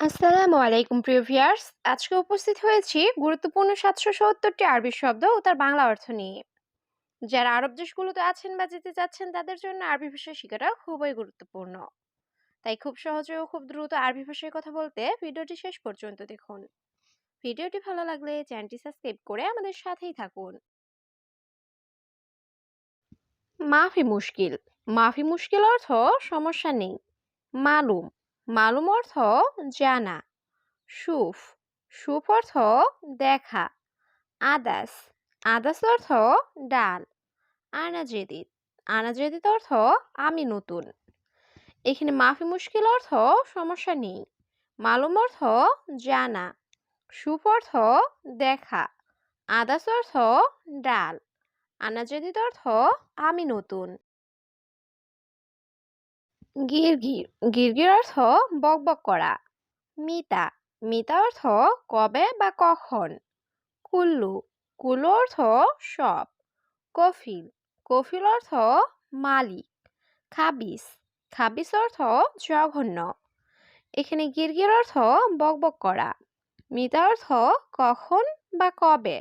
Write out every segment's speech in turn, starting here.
আসসালামু আলাইকুম, প্রিয় ভিউয়ার্স। আজকে উপস্থিত হয়েছি গুরুত্বপূর্ণ সাতশো সত্তরটি আরবি শব্দ ও তার বাংলা অর্থ নিয়ে। যারা আরব দেশগুলোতে আছেন বা যেতে চাচ্ছেন, তাদের জন্য আরবি ভাষা শেখাটা খুবই গুরুত্বপূর্ণ। তাই খুব সহজে ও খুব দ্রুত আরবি ভাষায় কথা বলতে ভিডিওটি শেষ পর্যন্ত দেখুন। ভিডিওটি ভালো লাগলে চ্যানেলটি সাবস্ক্রাইব করে আমাদের সাথেই থাকুন। মাফি মুশকিল। মাফি মুশকিল অর্থ সমস্যা নেই। মালুম। মালুম অর্থ জানা। সুফ সুফ অর্থ দেখা। আদাস আদাস অর্থ ডাল। আনাজেদিত আনাজেদিত অর্থ আমি নতুন। এখানে মাফি মুশকিল অর্থ সমস্যা নেই। মালুম অর্থ জানা। সুফ অর্থ দেখা। আদাস অর্থ ডাল। আনাজেদিত অর্থ আমি নতুন। গিরগির গিরগির অর্থ বকবক করা। মিতা মিতা অর্থ কবে বা কখন। কুল্লু কুল্লু অর্থ সব। কফিল কফিল অর্থ মালিক। খাবিস খাবিস অর্থ জঘন্য। এখানে গিরগির অর্থ বকবক করা। মিতা অর্থ কখন বা কবে।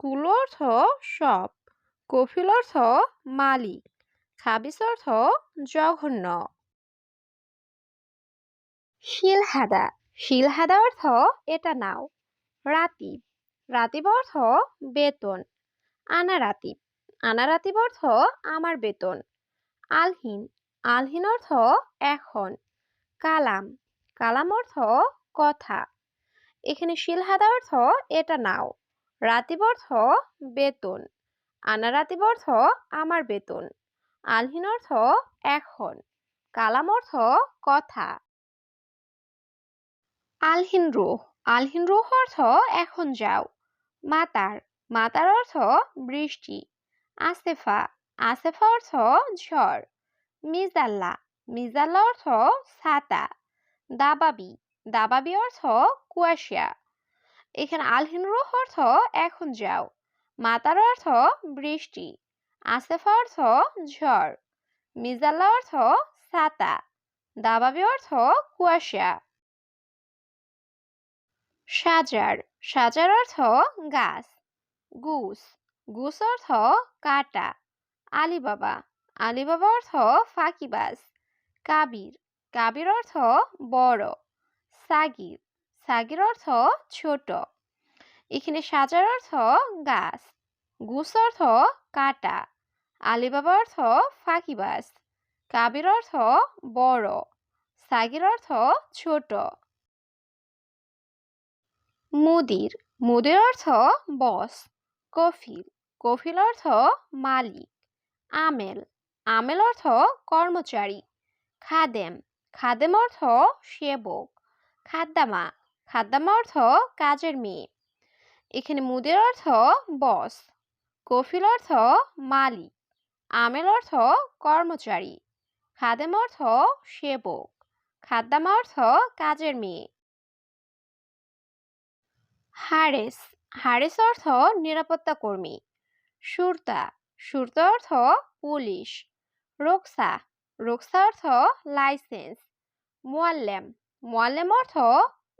কুল্লু অর্থ সব। কফিল অর্থ মালিক। খাবিস অর্থ জঘন্য। শিলহাদা। শিলহাদা অর্থ এটা নাও। রাতিব। রাতিব অর্থ বেতন। আনা রাতিব আনা রাতিব অর্থ আমার বেতন। আলহিন। আলহিন অর্থ এখন। কালাম। কালাম অর্থ কথা। এখানে শিলহাদা অর্থ এটা নাও। রাতিব অর্থ বেতন। আনা রাতিব অর্থ আমার বেতন। আলহিন অর্থ এখন, কালাম অর্থ কথা। আলহিন রুহ আলহিন রুহ অর্থ এখন যাও। মাতার মাতার অর্থ বৃষ্টি। আসেফা আসেফা অর্থ ঝড়। মিজাল্লা মিজাল্লা অর্থ ছাতা। দাবাবি দাবাবি অর্থ কুয়াশা। এখানে আলহিন রুহ অর্থ এখন যাও, মাতার অর্থ বৃষ্টি। আসেফা অর্থ ঝড়, মিজাল্লা অর্থ ছাতা, দাবাবি অর্থ কুয়াশা। সাজার সাজার অর্থ গাছ, গুস গুস অর্থ কাটা, আলিবাবা আলিবাবা অর্থ ফাঁকিবাজ, কাবির কাবির অর্থ বড়, সাগির সাগির অর্থ ছোট। এখানে সাজার অর্থ গাছ, গুস অর্থ কাটা। আলিবাবা অর্থ ফাঁকিবাজ কাবির অর্থ বড়, সাগির অর্থ ছোট। মুদির মুদির অর্থ বস, কফিল কফিল অর্থ মালিক, আমেল আমেল অর্থ কর্মচারী, খাদেম খাদেম অর্থ সেবক, খাদ্দামা খাদ্দামা অর্থ কাজের মেয়ে। এখানে মুদির অর্থ বস, কফিল অর্থ মালিক আমেল অর্থ কর্মচারী, খাদেম অর্থ সেবক, খাদ্দামা অর্থ কাজের মেয়ে। হারেস হারেস অর্থ নিরাপত্তা কর্মী। সুরতা সুরতা অর্থ পুলিশ। রোকসা রোকসা অর্থ লাইসেন্স। মোয়াল্লেম মোয়াল্লেম অর্থ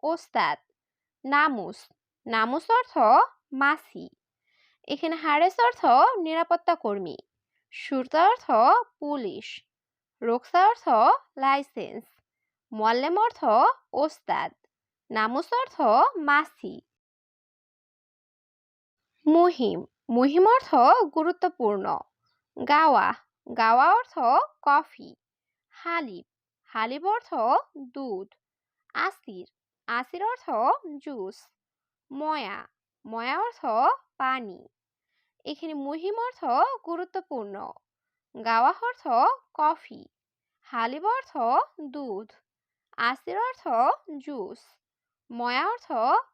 ওস্তাদ। নামুস নামুস অর্থ মাসি। এখানে হারেস অর্থ নিরাপত্তা কর্মী। সুরতা অর্থ পুলিশ রোকসা অর্থ লাইসেন্স, মোয়াল্লেম অর্থ ওস্তাদ, নামুস অর্থ মাসি। মুহিম মুহিম অর্থ গুরুত্বপূর্ণ, গাওয়া গাওয়া অর্থ কফি হালিব হালিব অর্থ দুধ, আসির আসির অর্থ জুস, ময়া ময়া অর্থ পানি। এখানে মুহিম অর্থ গুরুত্বপূর্ণ। গাওয়া অর্থ কফি হালিব অর্থ দুধ আসির অর্থ জুস, ময়া অর্থ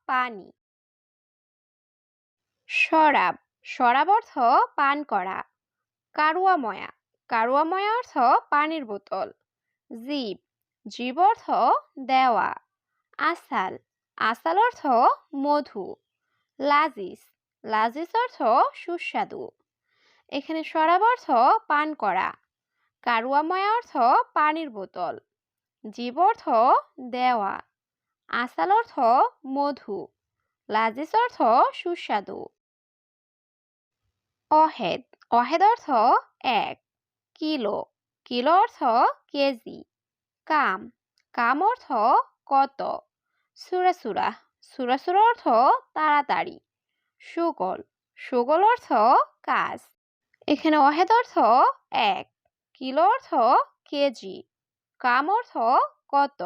পানি। শরাব শরাব অর্থ পান করা কারুয়াময়া কারুয়াময়া অর্থ পানির বোতল, জীব জীব অর্থ দেওয়া, আসাল আসাল অর্থ মধু লাজিস লাজিস অর্থ সুস্বাদু। এখানে শরাব অর্থ পান করা। কারুয়াময়া অর্থ পানির বোতল। জীব অর্থ দেওয়া। আসাল অর্থ মধু। লাজিস অর্থ সুস্বাদু। অহেদ। অহেদ অর্থ এক। কিলো। কিলো অর্থ কেজি। কাম। কাম অর্থ কত? সুরাসুরা সুরাসুরা অর্থ তাড়াতাড়ি। সুগল। সুগল অর্থ কাজ। এখানে অহেদ অর্থ এক। কিলো অর্থ কেজি। কাম অর্থ কত।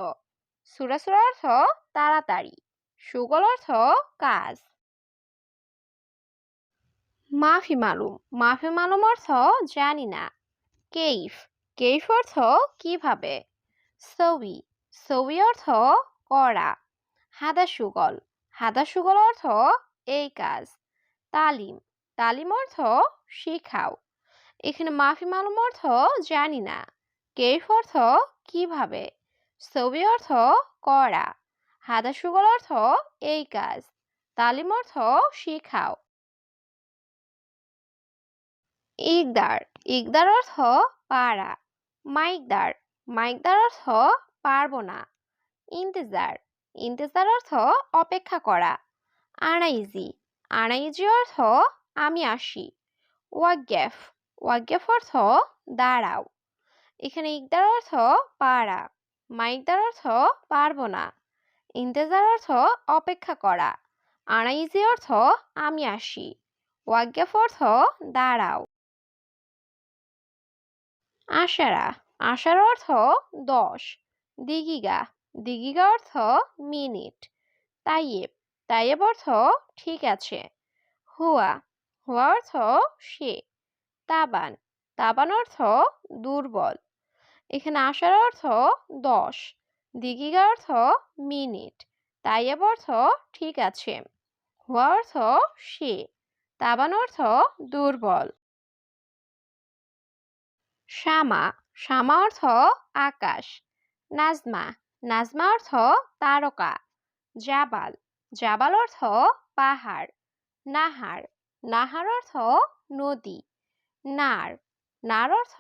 সুরাসুরা অর্থ তাড়াতাড়ি। সুগল অর্থ কাজ। মাফি মালুম। মাফি মালুম অর্থ জানি না। কেইফ। কেইফ অর্থ কীভাবে? সবি। সবি অর্থ করা। হাদা সুগল। হাদা সুগল অর্থ এই কাজ। তালিম। তালিম অর্থ শিখাও। এখানে মাফি মালুম অর্থ জানি না। কেফ অর্থ কীভাবে? ছবি অর্থ করা। হাদা সুগল অর্থ এই কাজ। তালিম অর্থ শিখাও। ইকদার। ইকদার অর্থ পারা। মাইকদার। মাইকদার অর্থ পারব না। ইন্তেজার। ইন্তেজার অর্থ অপেক্ষা করা। আনাইজি আনাইজি অর্থ আমি আসি। ওয়াগ্যাফ। ওয়াগ্যাফ অর্থ দাঁড়াও। এখানে ইকদার অর্থ পারা। মাইকদার অর্থ পারব না। ইন্তেজার অর্থ অপেক্ষা করা। আনাইজি অর্থ আমি আসি। ওয়াগ্যাফ অর্থ দাঁড়াও। আশারা। আশার অর্থ দশ। দিগিগা। দিগিগা অর্থ মিনিট। তাইয়েব। তাইয়েব অর্থ ঠিক আছে। হুয়া হুয়া অর্থ সে। তাবান তাবান অর্থ দুর্বল। এখানে আসার অর্থ দশ দিগিগা অর্থ মিনিট। তাইয়েব অর্থ ঠিক আছে। হুয়া অর্থ সে, তাবান অর্থ দুর্বল। শ্যামা শ্যামা অর্থ আকাশ। নাজমা নাজমা অর্থ তারকা। জাবাল জাবাল অর্থ পাহাড়, নাহার নাহার অর্থ নদী, নার নার অর্থ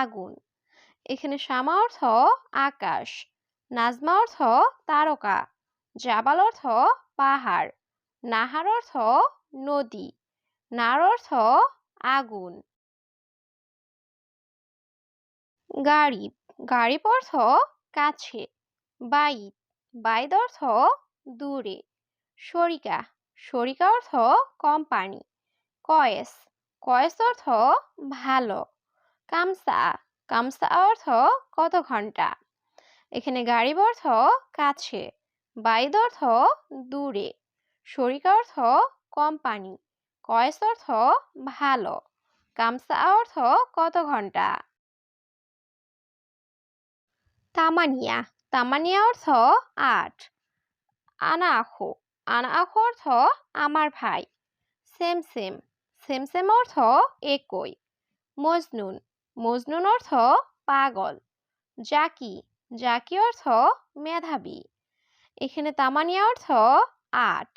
আগুন, এখানে শ্যামা অর্থ আকাশ, নাজমা অর্থ তারকা জাবাল অর্থ পাহাড়, নাহার অর্থ নদী, নার অর্থ আগুন। গাড়িব গাড়িব অর্থ কাছে বাইদ বাইদ অর্থ দূরে। শরিকা সরিকা অর্থ কোম্পানি কয়েস। কয়েস অর্থ ভালো। কামসা। কামসা অর্থ কত ঘণ্টা? এখানে গাড়িব অর্থ কাছে। বাইদ অর্থ দূরে। শরিকা অর্থ কোম্পানি কয়েস অর্থ ভালো। কামসা অর্থ কত ঘণ্টা? তামানিয়া। তামানিয়া অর্থ আট। আনা আখো আনা অর্থ আমার ভাই। Same same. সেম সেম অর্থ একই। মজনুন। মজনুন অর্থ পাগল। জাকি। জাকি অর্থ মেধাবী। এখানে তামানিয়া অর্থ আট।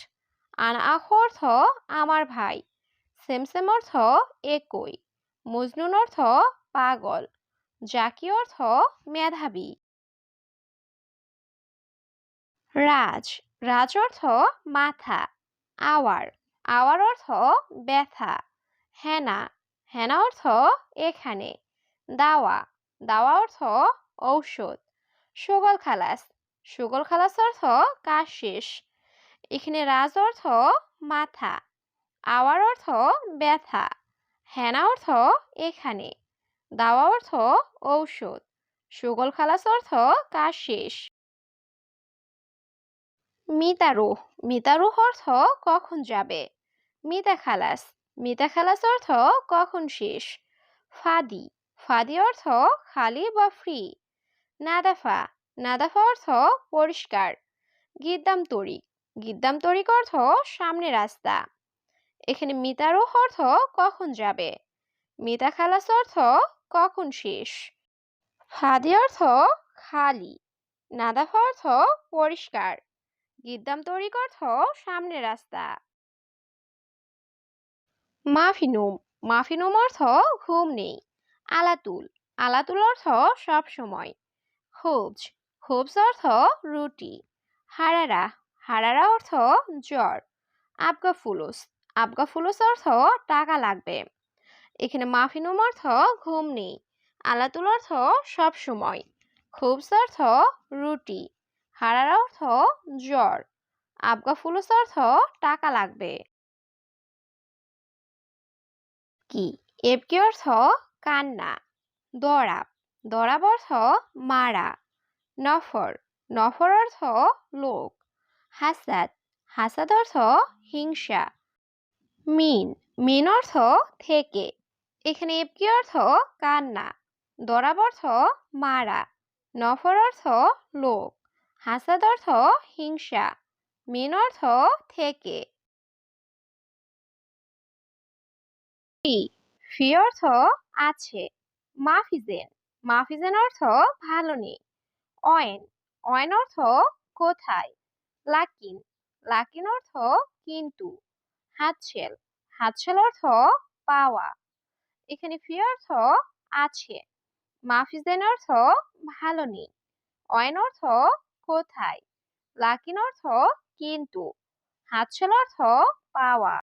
আনা অর্থ আমার ভাই। সেম সেম অর্থ একই। মজনুন অর্থ পাগল। জাকি অর্থ মেধাবী। রাজ। রাজ অর্থ মাথা, আওয়ার আওয়ার অর্থ ব্যথা, হেনা হেনা অর্থ এখানে, দাওয়া দাওয়া অর্থ ঔষধ, সুগল খালাস সুগল খালাস অর্থ কাশিস এখানে রাজ অর্থ মাথা, আওয়ার অর্থ ব্যথা, হেনা অর্থ এখানে, দাওয়া অর্থ ঔষধ, সুগল খালাস অর্থ কাজ শেষ মিতারুহ মিতারুহ অর্থ কখন যাবে? মিতা খালাস মিতা খালাস অর্থ কখন শেষ? ফাদি ফাদি অর্থ খালি বা ফ্রি নাদাফা নাদাফা অর্থ পরিষ্কার? গিদ্দাম তরিক গিদ্দাম তরিক অর্থ সামনে রাস্তা? এখানে মিতারুহ অর্থ কখন যাবে? মিতা খালাস অর্থ কখন শেষ? ফাদি অর্থ খালি, নাদাফা অর্থ পরিষ্কার? গিদ্দাম তৈরি অর্থ সামনে রাস্তা। মাফিনুম মাফিনুম অর্থ ঘুম নেই। আলাতুল আলাতুল অর্থ সব সময়। খোবজ খোবজ অর্থ রুটি। হারারা হারারা অর্থ জ্বর। আবগা ফুলুস আবগা ফুলুস অর্থ টাকা লাগবে। এখানে মাফিনুম অর্থ ঘুম নেই। আলাতুল অর্থ সব সময়। খুবস অর্থ রুটি। হারার অর্থ জ্বর আবগা ফুলুস অর্থ টাকা লাগবে। কি? এবকি অর্থ কান্না। দরাব। দরাব অর্থ মারা। নফর। নফর অর্থ লোক। হাসাদ। হাসাদ অর্থ হিংসা। মিন। মিন অর্থ থেকে। এখানে এবকি অর্থ কান্না। দরাব অর্থ মারা। নফর অর্থ লোক। হাসাদ অর্থ হিংসা, মিন অর্থ থেকে। ফি অর্থ আছে, মাফিজেন মাফিজেন অর্থ ভালো নেই। অয়েন অয়েন অর্থ কোথায়, লাকিন লাকিন অর্থ কিন্তু। হাতছেল হাতছেল অর্থ পাওয়া, এখানে ফি অর্থ আছে, মাফিজেন অর্থ ভালো নেই। অয়েন অর্থ কোথায়? লাকিন অর্থ কিন্তু। হাতছেল অর্থ পাওয়া।